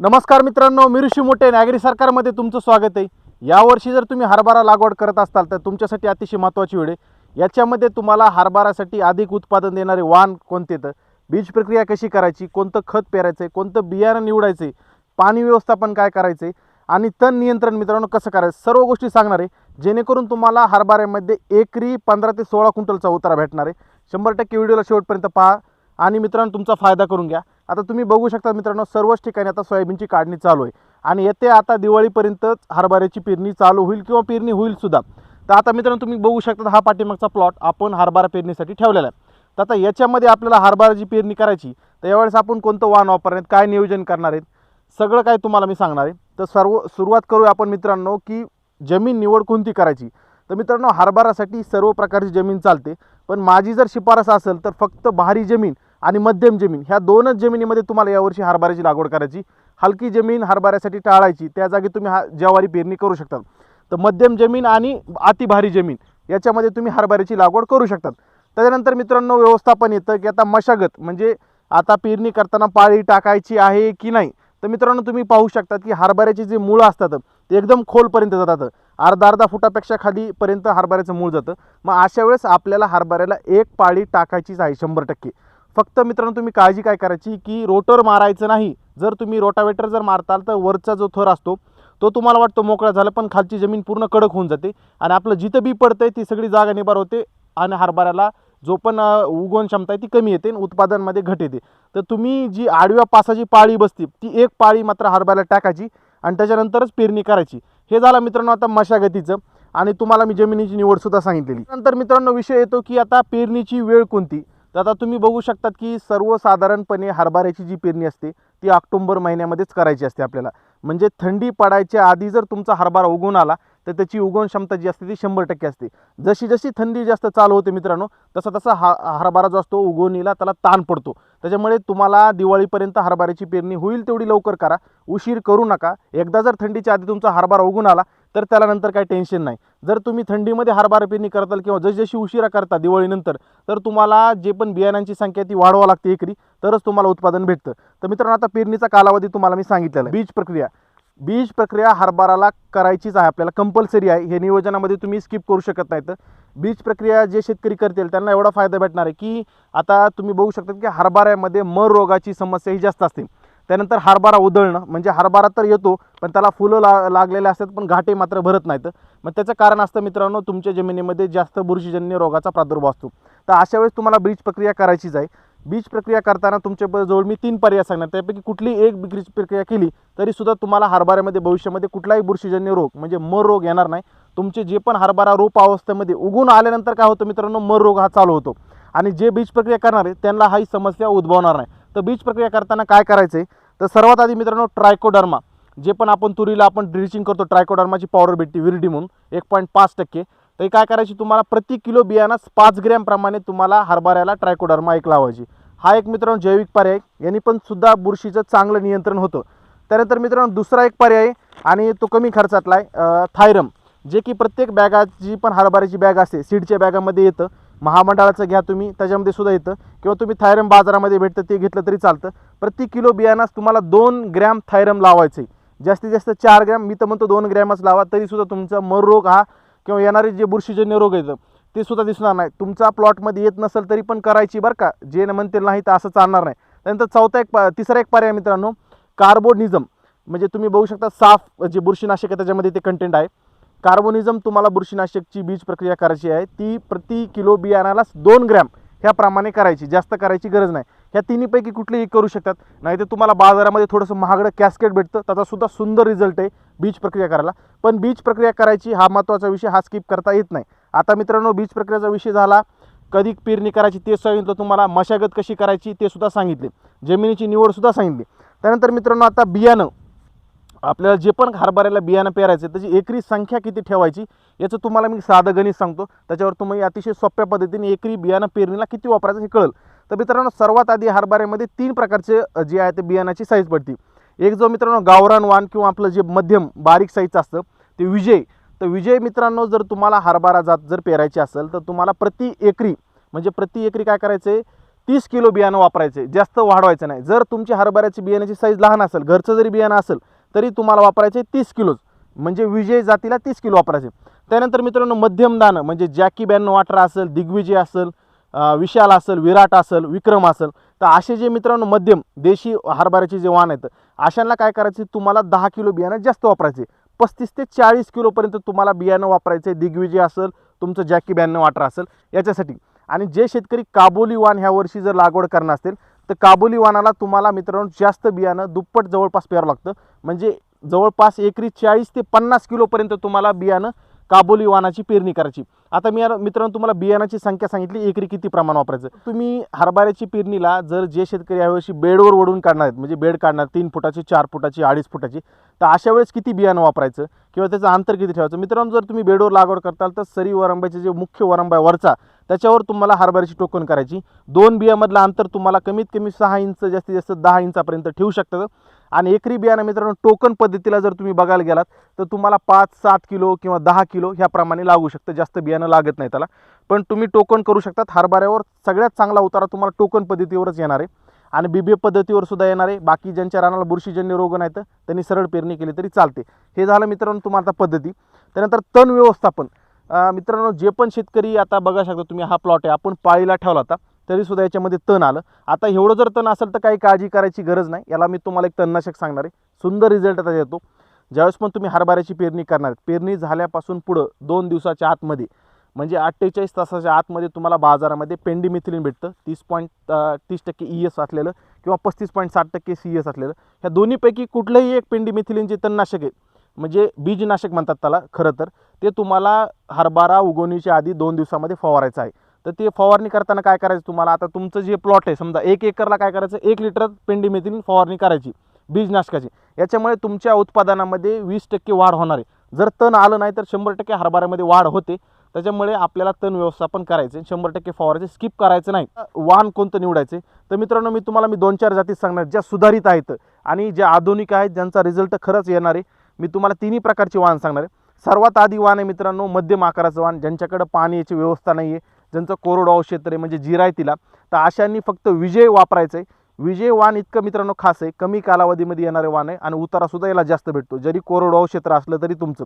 नमस्कार मित्रांनो मी ऋषी मोठे. नागरी सरकारमध्ये तुमचं स्वागत आहे. यावर्षी जर तुम्ही हरभरा लागवड करत असाल तर तुमच्यासाठी अतिशय महत्त्वाची वेळ आहे. याच्यामध्ये तुम्हाला हरभरासाठी अधिक उत्पादन देणारे वाण कोणते तर बीज प्रक्रिया कशी करायची? कोणतं खत पेरायचं आहे? कोणतं बियाणं निवडायचं आहे पाणी व्यवस्थापन काय करायचं आहे आणि तण नियंत्रण मित्रांनो कसं करायचं? सर्व गोष्टी सांगणार आहे. जेणेकरून तुम्हाला हरभऱ्यामध्ये एकरी पंधरा ते सोळा क्विंटलचा उतारा भेटणार आहे. शंभर टक्के व्हिडिओला शेवटपर्यंत पहा. आणि मित्रांनो तुमचा फायदा करून घ्या. आता तुम्ही बघू शकता मित्रांनो सर्वच ठिकाणी आता सोयाबीनची काढणी चालू आहे. आणि येते आता दिवाळीपर्यंतच हरभऱ्याची पेरणी चालू होईल किंवा पेरणी होईल सुद्धा. तर आता मित्रांनो तुम्ही बघू शकता हा पाठीमागचा प्लॉट आपण हरभरा पेरणीसाठी ठेवलेला आहे. तर आता याच्यामध्ये आपल्याला हरभराची पेरणी करायची तर यावेळेस आपण कोणतं वाण वापरणार आहेत काय नियोजन करणार आहेत सगळं काय तुम्हाला मी सांगणार आहे. तर सर्व सुरुवात करूया आपण मित्रांनो की जमीन निवड कोणती करायची. तर मित्रांनो हरभरासाठी सर्व प्रकारची जमीन चालते. पण माझी जर शिफारस असेल तर फक्त भारी जमीन आणि मध्यम जमीन. ह्या दोनच जमिनीमध्ये तुम्हाला यावर्षी हरभऱ्याची लागवड करायची. हलकी जमीन हरभऱ्यासाठी टाळायची. त्या जागी तुम्ही हा ज्वारी पेरणी करू शकता तर मध्यम जमीन आणि अतिभारी जमीन याच्यामध्ये तुम्ही हरभऱ्याची लागवड करू शकतात. त्याच्यानंतर मित्रांनो व्यवस्थापन येतं की आता मशागत म्हणजे आता पेरणी करताना पाळी टाकायची आहे की नाही? तर मित्रांनो तुम्ही पाहू शकतात की हरभऱ्याची जी मुळं असतात ते एकदम खोलपर्यंत जातात. अर्धा अर्धा फुटापेक्षा खालीपर्यंत हरभऱ्याचं मूळ जातं. मग अशा वेळेस आपल्याला हरभऱ्याला एक पाळी टाकायचीच आहे शंभर टक्के. फक्त मित्रांनो तुम्ही काळजी काय करायची की रोटर मारायचं नाही. जर तुम्ही रोटावेटर जर मारताल तर वरचा जो थर असतो तो तुम्हाला वाटतो मोकळा झाला पण खालची जमीन पूर्ण कडक होऊन जाते. आणि आपलं जिथं बी पडतंय ती सगळी जागा निभार होते आणि हरभऱ्याला जो पण उगवण क्षमता आहे ती कमी येते आणि उत्पादनामध्ये घट येते. तर तुम्ही जी आडव्या पासाची पाळी बसते ती एक पाळी मात्र हरभऱ्याला टाकायची आणि त्याच्यानंतरच पेरणी करायची. हे झालं मित्रांनो आता मशागतीचं. आणि तुम्हाला मी जमिनीची निवडसुद्धा सांगितलेली. नंतर मित्रांनो विषय येतो की आता पेरणीची वेळ कोणती? तर आता तुम्ही बघू शकतात की सर्वसाधारणपणे हरभऱ्याची जी पेरणी असते ती ऑक्टोंबर महिन्यामध्येच करायची असते आपल्याला. म्हणजे थंडी पडायच्या आधी जर तुमचा हरभरा उगवून आला तर त्याची उगवण क्षमता जी असते ती शंभर टक्के असते. जशी जशी थंडी जास्त चालू होते मित्रांनो तसा तसा हा हरभरा जो असतो उगवणीला त्याला ताण पडतो. त्याच्यामुळे तुम्हाला दिवाळीपर्यंत हरभऱ्याची पेरणी होईल तेवढी लवकर करा. उशीर करू नका. एकदा जर थंडीच्या आधी तुमचा हरभरा उगून आला तर त्याला नंतर काही टेन्शन नाही. जर तुम्ही थंडीमध्ये हरभरा पेरणी करताल किंवा जसजशी उशिरा करता दिवाळीनंतर तर तुम्हाला जे पण बियाणांची संख्या ती वाढवावं लागते एकरी तरच तुम्हाला उत्पादन भेटतं. तर मित्रांनो आता पेरणीचा कालावधी तुम्हाला मी सांगितलेला बीज प्रक्रिया. बीज प्रक्रिया हरभराला करायचीच आहे आपल्याला कंपल्सरी आहे. हे नियोजनामध्ये तुम्ही स्किप करू शकत नाही तर बीज प्रक्रिया जे शेतकरी करतील त्यांना एवढा फायदा भेटणार आहे की आता तुम्ही बघू शकता की हरभऱ्यामध्ये मर रोगाची समस्या ही जास्त असते. त्यानंतर हरभरा उधळणं म्हणजे हरभरा तर येतो पण त्याला फुलं ला लागलेले असतात पण घाटे मात्र भरत नाहीत. मग त्याचं कारण असतं मित्रांनो तुमच्या जमिनीमध्ये जास्त बुरशीजन्य रोगाचा प्रादुर्भाव असतो. तर अशा वेळेस तुम्हाला बीज प्रक्रिया करायचीच आहे. बीज प्रक्रिया करताना तुमच्या जवळ मी तीन पर्याय सांगणार. त्यापैकी कुठली एक बीज प्रक्रिया केली तरीसुद्धा तुम्हाला हरभऱ्यामध्ये भविष्यामध्ये कुठलाही बुरशीजन्य रोग म्हणजे मर रोग येणार नाही. तुमचे जे पण हरभरा रोप अवस्थेमध्ये उगून आल्यानंतर काय होतं मित्रांनो मर रोग हा चालू होतो. आणि जे बीज प्रक्रिया करणार आहे त्यांना हाही समस्या उद्भवणार नाही. तर बीज प्रक्रिया करताना काय करायचं आहे तर सर्वात आधी मित्रांनो ट्रायकोडर्मा. जे पण आपण तुरीला आपण ड्रिचिंग करतो ट्रायकोडर्माची पावडर भेटते विरडी म्हणून. एक पॉईंट पाच टक्के. तर हे काय करायची? तुम्हाला प्रति किलो बियाणं पाच ग्रॅमप्रमाणे तुम्हाला हरभऱ्याला ट्रायकोडर्मा एक लावायची. हा एक मित्रांनो जैविक पर्याय. यांनी पण सुद्धा बुरशीचं चांगलं नियंत्रण होतं. त्यानंतर मित्रांनो दुसरा एक पर्याय आणि तो कमी खर्चातला आहे थायरम. जे की प्रत्येक बॅगाची पण हरभऱ्याची बॅग असते सीडच्या बॅगामध्ये येतं. महामंडळाचं घ्या तुम्ही त्याच्यामध्ये सुद्धा येतं. किंवा तुम्ही थायरम बाजारामध्ये भेटतं ते घेतलं तरी चालतं. प्रति किलो बियाणास तुम्हाला दोन ग्रॅम थायरम लावायचं. आहे जास्तीत जास्त चार ग्रॅम मी तर म्हणतो दोन ग्रॅमच लावा तरीसुद्धा तुमचा मर रोग हा किंवा येणारे जे बुरशीजन्य रोग येतं ते सुद्धा दिसणार नाही. तुमचा प्लॉटमध्ये येत नसेल तरी पण करायची बरं का. जे न म्हणतील नाही तर असं चालणार नाही. त्यानंतर चौथा एक प- तिसरा एक पर्याय मित्रांनो कार्बोनिझम. म्हणजे तुम्ही बघू शकता साफ जे बुरशीनाशक आहे त्याच्यामध्ये ते कंटेंट आहे. कार्बोनिझम तुम्हाला बुरशीनाशकची बीज प्रक्रिया करायची आहे. ती प्रति किलो बियाणाला दोन ग्रॅम ह्याप्रमाणे करायची. जास्त करायची गरज नाही. ह्या तिन्हीपैकी कुठलीही करू शकतात. नाही तर तुम्हाला बाजारामध्ये थोडंसं महागडं कॅस्केट भेटतं. त्याचासुद्धा सुंदर रिझल्ट आहे बीज प्रक्रिया करायला. पण बीज प्रक्रिया करायची हा महत्त्वाचा विषय हा स्किप करता येत नाही. आता मित्रांनो बीज प्रक्रियेचा विषय झाला. कधी पेरणी करायची ते सांगितलं तुम्हाला मशागत कशी करायची ते सुद्धा सांगितले. जमिनीची निवडसुद्धा सांगितली. त्यानंतर मित्रांनो आता बियाणं. आपल्याला जे पण हरभऱ्याला बियाणं पेरायचं त्याची एकरी संख्या किती ठेवायची याचं तुम्हाला मी साधं गणित सांगतो. त्याच्यावर तुम्ही अतिशय सोप्या पद्धतीने एकरी बियाणं पेरणीला किती वापरायचं हे कळेल. तर मित्रांनो सर्वात आधी हरभऱ्यामध्ये तीन प्रकारचे जे आहे ते बियाणाची साईज पडते. एक जो मित्रांनो गावरान वाण किंवा आपलं जे मध्यम बारीक साईजचं असतं ते विजय. तर विजय मित्रांनो जर तुम्हाला हरभरा जात जर पेरायची असेल तर तुम्हाला प्रति एकरी म्हणजे प्रति एकरी काय करायचं आहे तीस किलो बियाणं वापरायचे जास्त वाढवायचं नाही. जर तुमची हरभऱ्याची बियाण्याची साईज लहान असेल घरचं जरी बियाणं असेल तरी तुम्हाला वापरायचे तीस किलोच. म्हणजे विजय जातीला तीस किलो वापरायचे. त्यानंतर मित्रांनो मध्यम दाणं म्हणजे जॅकी ब्याण्णव अठरा असेल दिग्विजय असेल विशाल असेल विराट असेल विक्रम असेल तर असे जे मित्रांनो मध्यम देशी हरभऱ्याचे जे वाण आहेत अशांना काय करायचे? तुम्हाला दहा किलो बियाणं जास्त वापरायचे. पस्तीस ते चाळीस किलोपर्यंत तुम्हाला बियाणं वापरायचे. दिग्विजय असेल तुमचं जॅकी ब्याण्णव अठरा असेल याच्यासाठी. आणि जे शेतकरी काबोली वाण ह्या वर्षी जर लागवड करणार असतील तर काबुली वानाला तुम्हाला मित्रांनो जास्त बियाणं दुप्पट जवळपास पेरावं लागतं. म्हणजे जवळपास एकरी चाळीस ते पन्नास किलोपर्यंत तुम्हाला बियाणं काबुली वाणाची पेरणी करायची. आता मी मित्रांनो तुम्हाला बियाणाची संख्या सांगितली एकरी किती प्रमाण वापरायचं? तुम्ही हरभऱ्याची पेरणीला जर जे शेतकरी यावर्षी बेडवर ओढून काढणार आहेत म्हणजे बेड काढणार तीन फुटाची चार फुटाची अडीच फुटाची तर अशा वेळेस किती बियाणं वापरायचं किंवा त्याचं अंतर किती ठेवायचं? मित्रांनो जर तुम्ही बेडवर लागवड करताल तर सरी वरंब्याचे जे मुख्य वरंब आहे वरचा त्याच्यावर तुम्हाला हरभऱ्याची टोकन करायची. दोन बियामधलं अंतर तुम्हाला कमीत कमी सहा इंच जास्तीत जास्त दहा इंचापर्यंत ठेवू शकतात आणि एकरी बियाणं मित्रांनो टोकन पद्धतीला जर तुम्ही बघायला गेलात तर तुम्हाला पाच सात किलो किंवा दहा किलो ह्याप्रमाणे लागू शकतं. जास्त बियाणं लागत नाही त्याला. पण तुम्ही टोकन करू शकतात. हरभऱ्यावर सगळ्यात चांगला उतारा तुम्हाला टोकन पद्धतीवरच येणार आहे. आणि बीबे पद्धतीवर सुद्धा येणार आहे. बाकी ज्यांच्या रानाला बुरशीजन्य रोग नाहीत त्यांनी सरळ पेरणी केली तरी चालते. हे झालं मित्रांनो तुम्हाला आता पद्धती. त्यानंतर तण व्यवस्थापन. मित्रांनो जे पण शेतकरी आता बघा शकता तुम्ही हा प्लॉट आहे. आपण पाळीला ठेवला होता. तरी सुद्धा याच्यामध्ये तण आलं. आता एवढं जर तण असेल तर काही काळजी करायची गरज नाही. याला मी तुम्हाला एक तणनाशक सांगणार आहे. सुंदर रिझल्ट आता येतो ज्यावेळेस पण तुम्ही हरभऱ्याची पेरणी करणार आहेत. पेरणी झाल्यापासून पुढं दोन दिवसाच्या आतमध्ये म्हणजे अठ्ठेचाळीस तासाच्या आतमध्ये तुम्हाला बाजारामध्ये पेंडीमिथिलीन भेटतं. तीस पॉईंट तीस टक्के ई एस असलेलं किंवा पस्तीस पॉईंट साठ टक्के सी एस असलेलं. ह्या दोन्हीपैकी कुठलंही एक पेंडीमिथिलीनचे तणनाशक आहे म्हणजे बीजनाशक म्हणतात त्याला खरं तर ते तुम्हाला हरभरा उगवणीच्या आधी दोन दिवसामध्ये फवारायचं आहे. तर ते फवारणी करताना काय करायचं तुम्हाला? आता तुमचं जे प्लॉट आहे समजा एक एकरला काय करायचं? एक लिटर पेंडीमिथिलीन फवारणी करायची बीजनाशकाची याच्यामुळे तुमच्या उत्पादनामध्ये वीस टक्के वाढ होणार आहे. जर तण आलं नाही तर शंभर टक्के हरभऱ्यामध्ये वाढ होते. त्याच्यामुळे आपल्याला तण व्यवस्थापन करायचे शंभर टक्के फवारायचे स्किप करायचं नाही. वाहन कोणतं निवडायचे तर मित्रांनो मी तुम्हाला मी दोन चार जाती सांगणार ज्या सुधारित आहेत आणि ज्या आधुनिक आहेत ज्यांचा रिझल्ट खरंच येणार आहे. मी तुम्हाला तिन्ही प्रकारची वाहन सांगणार आहे. सर्वात आधी वाहन आहे मित्रांनो मध्यम आकाराचं वाहन ज्यांच्याकडं पाणी याची व्यवस्था नाही आहे ज्यांचं कोरडवाहू क्षेत्र आहे म्हणजे जिरायतीला तर अशांनी फक्त विजय वापरायचं आहे विजय वाण इतकं मित्रांनो खास आहे कमी कालावधीमध्ये येणारे वाण आहे आणि उतारासुद्धा याला जास्त भेटतो. जरी कोरडवाहू क्षेत्र असलं तरी तुमचं.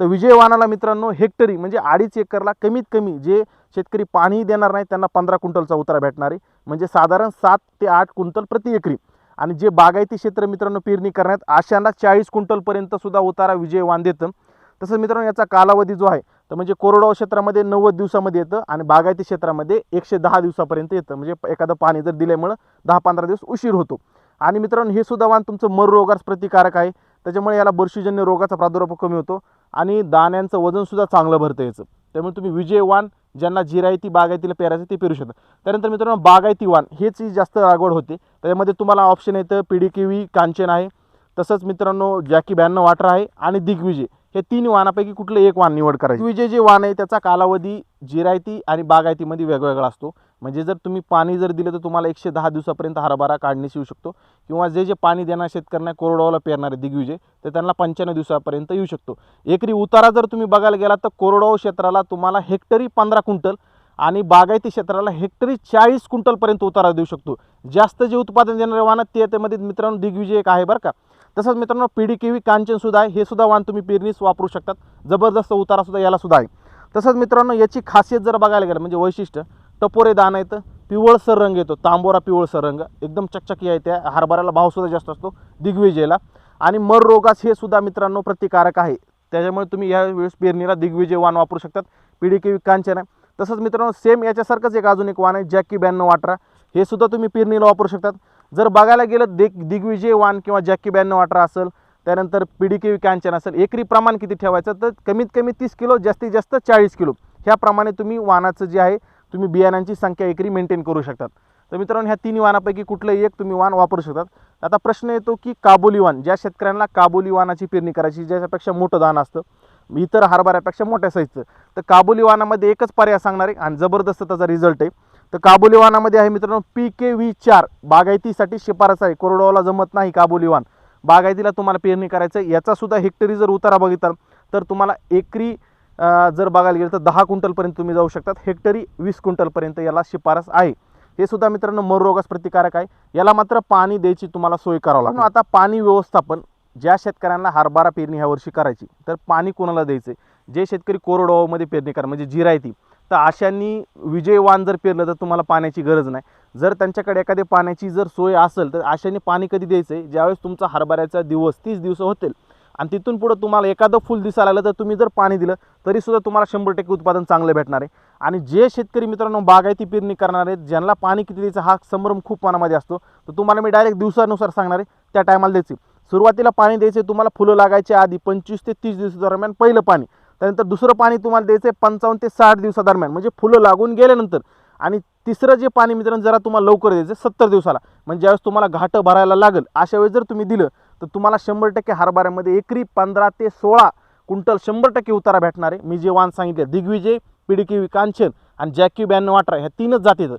तर विजय वाणाला मित्रांनो हेक्टरी म्हणजे अडीच एकरला कमीत कमी जे शेतकरी पाणी देणार नाही त्यांना पंधरा क्विंटलचा उतारा भेटणार आहे. म्हणजे साधारण सात ते आठ क्विंटल प्रति एकरी. आणि जे बागायती क्षेत्र मित्रांनो पेरणी करण्यात अशांना चाळीस क्विंटलपर्यंतसुद्धा उतारा विजय वाण देतं. तसंच मित्रांनो याचा कालावधी जो आहे तर म्हणजे कोरडवाहू क्षेत्रामध्ये नव्वद दिवसामध्ये येतं आणि बागायती क्षेत्रामध्ये एकशे दहा दिवसापर्यंत येतं. म्हणजे एखादं पाणी जर दिल्यामुळं दहा पंधरा दिवस उशीर होतो. आणि मित्रांनो हे सुद्धा वाण तुमचं मर रोगास प्रतिकारक आहे. त्याच्यामुळे याला बुरशीजन्य रोगाचा प्रादुर्भाव कमी होतो आणि दाण्यांचं वजनसुद्धा चांगलं भरतं याचं. त्यामुळे तुम्ही विजय वाण ज्यांना जिरायती बागायतीला पेरायचं ते पेरू शकता. त्यानंतर मित्रांनो बागायती वाण हेच ही जास्त लागवड होते. त्याच्यामध्ये तुम्हाला ऑप्शन येतं पिडी किवी कांचन आहे. तसंच मित्रांनो जॅकी ब्याण्णव वाटर आहे आणि दिग्विजय. या तीन वाहनापैकी कुठलं एक वाहन निवड करायचं? विजय जे वाहन आहे त्याचा कालावधी जिरायती आणि बागायतीमध्ये वेगवेगळा असतो. म्हणजे जर तुम्ही पाणी जर दिलं तर तुम्हाला एकशे दहा दिवसापर्यंत हरभरा काढण्यास येऊ शकतो. किंवा जे जे पाणी देणार शेतकऱ्यांना कोरडवाला पेरणारे दिग्विजय तर त्यांना पंच्याण्णव दिवसापर्यंत येऊ शकतो. एकरी उतारा जर तुम्ही बघायला गेलात तर कोरडवाहू क्षेत्राला तुम्हाला हेक्टरी पंधरा क्विंटल आणि बागायती क्षेत्राला हेक्टरी चाळीस क्विंटलपर्यंत उतारा देऊ शकतो. जास्त जे उत्पादन देणारे वाहन आहेत ते त्यामध्ये मित्रांनो दिग्विजय एक आहे बरं का. तसंच मित्रांनो पिढी केवी कांचनसुद्धा आहे. हे सुद्धा वाहन तुम्ही पेरणीस वापरू शकतात. जबरदस्त उतारासुद्धा याला सुद्धा आहे. तसंच मित्रांनो याची खासियत जर बघायला गेलं म्हणजे वैशिष्ट्य टपोरे दान येतं पिवळसर रंग येतो तांबोरा पिवळसर रंग एकदम चकचकी आहे त्या हरभऱ्याला भावसुद्धा जास्त असतो दिग्विजयला. आणि मर रोगास हे सुद्धा मित्रांनो प्रतिकारक आहे. त्याच्यामुळे तुम्ही या वेळेस पेरणीला दिग्विजय वाण वापरू शकतात. पिढी केवी कांचन आहे. तसंच मित्रांनो सेम याच्यासारखंच एक अजून एक वाण आहे जॅकी ब्याण्णव अठरा. हे सुद्धा तुम्ही पेरणीला वापरू शकतात. जर बघायला गेलं दिग दिग्विजय वाण किंवा जॅकी ब्याण्णव अठरा असेल त्यानंतर पी डी केवी कांचन असेल एकरी प्रमाण किती ठेवायचं? तर कमीत कमी तीस किलो जास्तीत जास्त चाळीस किलो. ह्याप्रमाणे तुम्ही वाहनाचं जे आहे तुम्ही बियाणांची संख्या एकरी मेंटेन करू शकतात. तर मित्रांनो ह्या तिन्ही वानापैकी कुठलंही एक तुम्ही वाण वापरू शकतात. आता प्रश्न येतो की काबुली वान ज्या शेतकऱ्यांना काबुली वानाची पेरणी करायची ज्याच्यापेक्षा मोठं दान असतं इतर हरभऱ्यापेक्षा मोठ्या साईजचं. तर काबुली वानामध्ये एकच पर्याय सांगणार आहे आणि जबरदस्त त्याचा रिझल्ट आहे. तर काबुलीवानामध्ये आहे मित्रांनो पी के व्ही चार. बागायतीसाठी शिफारस आहे. कोरडवाला जमत नाही काबुली बागायतीला तुम्हाला पेरणी करायचं आहे याचासुद्धा हेक्टरी जर उतारा बघितला तर तुम्हाला एकरी जर बघायला गेलं तर दहा क्विंटलपर्यंत तुम्ही जाऊ शकतात हेक्टरी वीस क्विंटलपर्यंत याला शिफारस आहे. हे सुद्धा मित्रांनो मरोगास प्रतिकारक आहे. याला मात्र पाणी द्यायची तुम्हाला सोय करावं लागेल आता पाणी व्यवस्थापन ज्या शेतकऱ्यांना हरभरा पेरणी ह्या वर्षी करायची तर पाणी कोणाला द्यायचं जे शेतकरी कोरडवाहूमध्ये पेरणी करा म्हणजे जिरायती. तर अशांनी विजयवान जर पेरलं तर तुम्हाला पाण्याची गरज नाही. जर त्यांच्याकडे एखादी पाण्याची जर सोय असेल तर अशांनी पाणी कधी द्यायचं आहे? ज्यावेळेस तुमचा हरभऱ्याचा दिवस तीस दिवस होतील आणि तिथून पुढं तुम्हाला एखादं फुल दिसायला आलं तर तुम्ही जर पाणी दिलं तरीसुद्धा तुम्हाला शंभर टक्के उत्पादन चांगलं भेटणार आहे. आणि जे शेतकरी मित्रांनो बागायती पेरणी करणार आहेत ज्यांना पाणी किती द्यायचं हा संभ्रम खूप मनामध्ये असतो तर तुम्हाला मी डायरेक्ट दिवसानुसार सांगणार आहे त्या टायमाला द्यायचे सुरुवातीला पाणी द्यायचे तुम्हाला फुलं लागायच्या आधी पंचवीस ते तीस दिवसादरम्यान पहिलं पाणी. त्यानंतर दुसरं पाणी तुम्हाला द्यायचं आहे पंचावन्न ते साठ दिवसादरम्यान. म्हणजे फुलं लागून गेल्यानंतर आणि तिसरं जे पाणी मित्रांनो जरा तुम्हाला लवकर द्यायचं सत्तर दिवसाला. म्हणजे ज्यावेळेस तुम्हाला घाटं भरायला लागेल अशा वेळेस जर तुम्ही दिलं तर तुम्हाला शंभर टक्के हरभऱ्यामध्ये एकरी पंधरा ते सोळा क्विंटल शंभर टक्के उतारा भेटणार आहे. मी जे वाण सांगितले दिग्विजय पिडकी कांचन आणि जॅक्यू ब्याण्णव अठरा ह्या तीनच जातीचं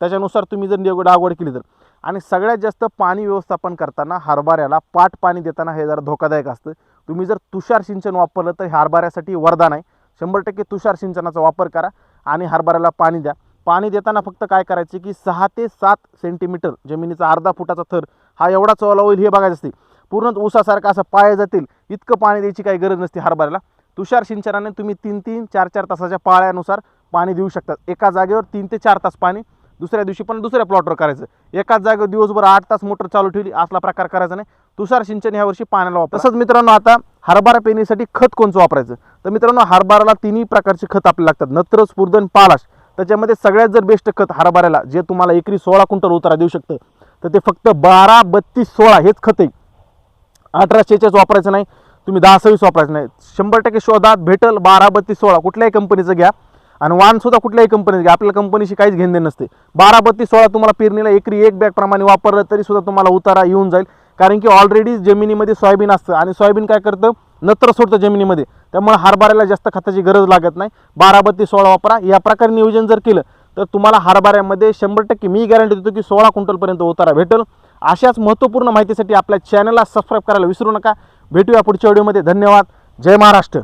त्याच्यानुसार तुम्ही जर निवड लागवड केली तर. आणि सगळ्यात जास्त पाणी व्यवस्थापन करताना हरभऱ्याला पाट पाणी देताना हे जरा धोकादायक असतं. तुम्ही जर तुषार सिंचन वापरलं तर हे हरभऱ्यासाठी वरदान आहे. शंभर टक्के तुषार सिंचनाचा वापर करा आणि हरभऱ्याला पाणी द्या. पाणी देताना फक्त काय करायचे की सहा ते सात सेंटीमीटर जमिनीचा अर्धा फुटाचा थर हा एवढा चवला होईल हे बघायचं असते. पूर्ण उसासारखा असं पाया जातील. इतकं पाणी द्यायची काही गरज नसते हरभऱ्याला. तुषार सिंचनाने तुम्ही तीन तीन चार चार तासाच्या पाळ्यानुसार पाणी देऊ शकतात एका जागेवर तीन ते चार तास पाणी दुसऱ्या दिवशी पण दुसऱ्या प्लॉटवर करायचं. एकाच जागेवर दिवसभर आठ तास मोटर चालू ठेवली असला प्रकार करायचा नाही. तुषार सिंचन ह्यावर्षी पाण्याला वापर. तसंच मित्रांनो आता हरभरा पेरणीसाठी खत कोणचं वापरायचं? तर मित्रांनो हरभराला तिन्ही प्रकारचे खत आपल्याला लागतात. नत्र स्फुर्दन पालाश. त्याच्यामध्ये सगळ्यात जर बेस्ट खत हरभऱ्याला जे तुम्हाला एकरी सोळा क्विंटल उतारा देऊ शकतं तर ते फक्त बारा बत्तीस सोळा हेच खत आहे. अठरा शेहेचाळीस वापरायचं नाही. तुम्ही दहा सव्वीस वापरायचं नाही. शंभर टक्के शोधात भेटल बारा बत्तीस सोळा. कुठल्याही कंपनीचं घ्या. आणि वाण सुद्धा कुठल्याही कंपनीचं घ्या. आपल्या कंपनीशी काहीच घेणं नसते. बारा बत्तीस सोळा तुम्हाला पेरणीला एकरी एक बॅग प्रमाणे वापरलं तरी सुद्धा तुम्हाला उतारा येऊन जाईल. कारण की ऑलरेडी जमिनीमध्ये सोयाबीन असतं आणि सोयाबीन काय करतं? नत्र सोडतं जमिनीमध्ये. त्यामुळे हरभऱ्याला जास्त खताची गरज लागत नाही. बारा बत्तीस सोळा वापरा. या प्रकारे नियोजन जर केलं तर तुम्हाला हरभऱ्यामध्ये शंभर टक्के मी गॅरंटी देतो की सोळा क्विंटलपर्यंत उतारा भेटेल. अशाच महत्त्वपूर्ण माहितीसाठी आपल्या चॅनलला सबस्क्राईब करायला विसरू नका. भेटूया पुढच्या व्हिडिओमध्ये धन्यवाद. जय महाराष्ट्र.